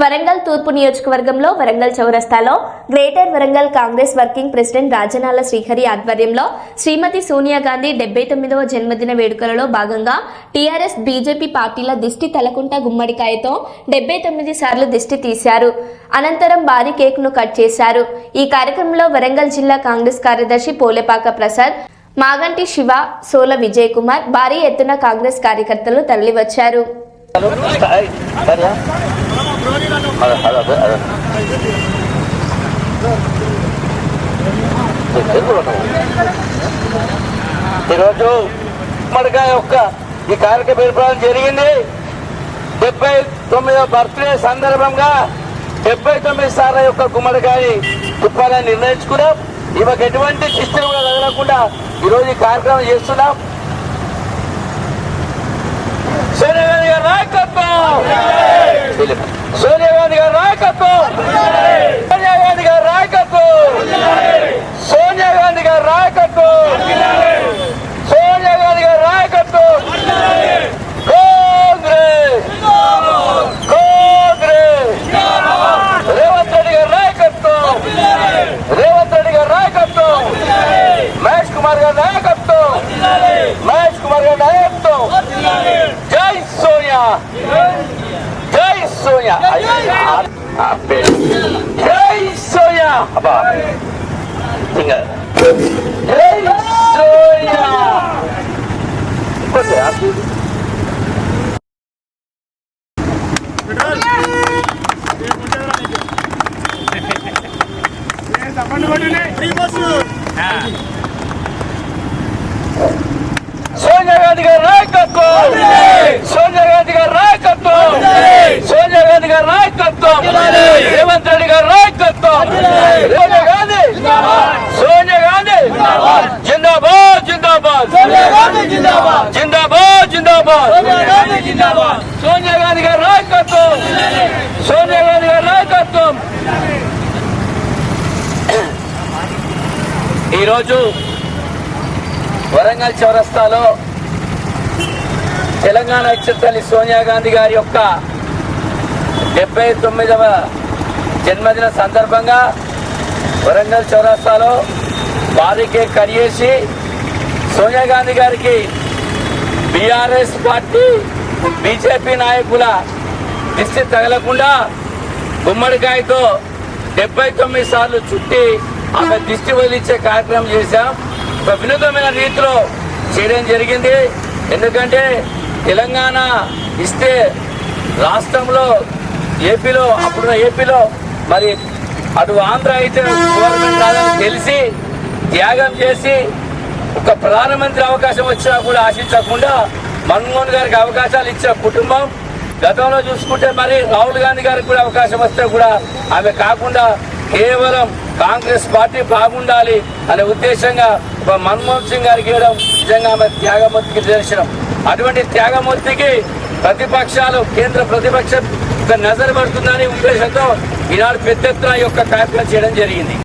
వరంగల్ తూర్పు నియోజకవర్గంలో వరంగల్ చౌరస్తాలో greater Warangal Congress working president Rajanala Srihari ఆధ్వర్యంలో శ్రీమతి సోనియా గాంధీ డెబ్బై తొమ్మిదవ జన్మదిన వేడుకలలో భాగంగా టీఆర్ఎస్ బీజేపీ పార్టీల దిష్టి తలకుంట గుమ్మడికాయతో డెబ్బై తొమ్మిది సార్లు దిష్టి తీశారు. అనంతరం భారీ కేక్ను కట్ చేశారు. ఈ కార్యక్రమంలో వరంగల్ జిల్లా కాంగ్రెస్ కార్యదర్శి పోలేపాక ప్రసాద్ మాగంటి శివ సోల విజయ్ కుమార్ భారీ ఎత్తున కాంగ్రెస్ కార్యకర్తలు తరలివచ్చారు. Ay, ¿verdad? ఈరోజు ఉమ్మడికాయ యొక్క ఈ కార్యక్రమం ఏర్పడడం జరిగింది. డెబ్బై తొమ్మిదవ బర్త్డే సందర్భంగా డెబ్బై తొమ్మిది సార్ల యొక్క గుమ్మడికాయ తిప్పాలని నిర్ణయించుకున్నాం. ఇవాళ ఎటువంటి శిస్తులు కూడా తగలకుండా ఈరోజు ఈ కార్యక్రమం చేస్తున్నాం. సోనియా గారి నాయకత్వం! జై సోనియా జై సోనియా అబ్బా ఇంకా జై సోనియా ఇంకోటి ఆపు. సోనియా గారి నాయకత్వం రేవంత్ రెడ్డి గారి నాయకత్వం. సోనియా గాంధీ! సోనియా గాంధీ! జిందాబాద్! జిందాబాద్ జిందాబాద్! జిందాబాద్! సోనియా గాంధీ గారి నాయకత్వం. సోనియా గాంధీ గారి నాయకత్వం. ఈరోజు వరంగల్ చౌరస్తాలో తెలంగాణ అధ్యక్షురాలి సోనియా గాంధీ గారి యొక్క డెబ్బై తొమ్మిదవ జన్మదిన సందర్భంగా వరంగల్ చౌరాస్తాలో భారీ కరియేసి సోనియా గాంధీ గారికి బీఆర్ఎస్ పార్టీ బీజేపీ నాయకుల దిష్టి తగలకుండా గుమ్మడికాయతో డెబ్బై తొమ్మిది సార్లు చుట్టి ఆమె దిష్టి వదిలించే కార్యక్రమం చేశాం. ఒక వినూతమైన రీతిలో చేయడం జరిగింది. ఎందుకంటే తెలంగాణ ఇస్తే రాష్ట్రంలో ఏపీలో అప్పుడున్న ఏపీలో మరి అటు ఆంధ్ర అయితే గవర్నమెంట్ రాదని తెలిసి త్యాగం చేసి ఒక ప్రధానమంత్రి అవకాశం వచ్చినా కూడా ఆశించకుండా మన్మోహన్ గారికి అవకాశాలు ఇచ్చిన కుటుంబం గతంలో చూసుకుంటే మరి రాహుల్ గాంధీ గారికి కూడా అవకాశం వస్తే కూడా ఆమె కాకుండా కేవలం కాంగ్రెస్ పార్టీ బాగుండాలి అనే ఉద్దేశంగా ఒక మన్మోహన్ సింగ్ గారికి ఇవ్వడం నిజంగా ఆమె త్యాగమూర్తికి దర్శనం అటువంటి త్యాగమూర్తికి ప్రతిపక్షాలు కేంద్ర ప్రతిపక్షం ఒక నజరు పడుతుందనే ఉద్దేశంతో ఈనాడు పెద్ద ఎత్తున యొక్క కార్యక్రమం చేయడం జరిగింది.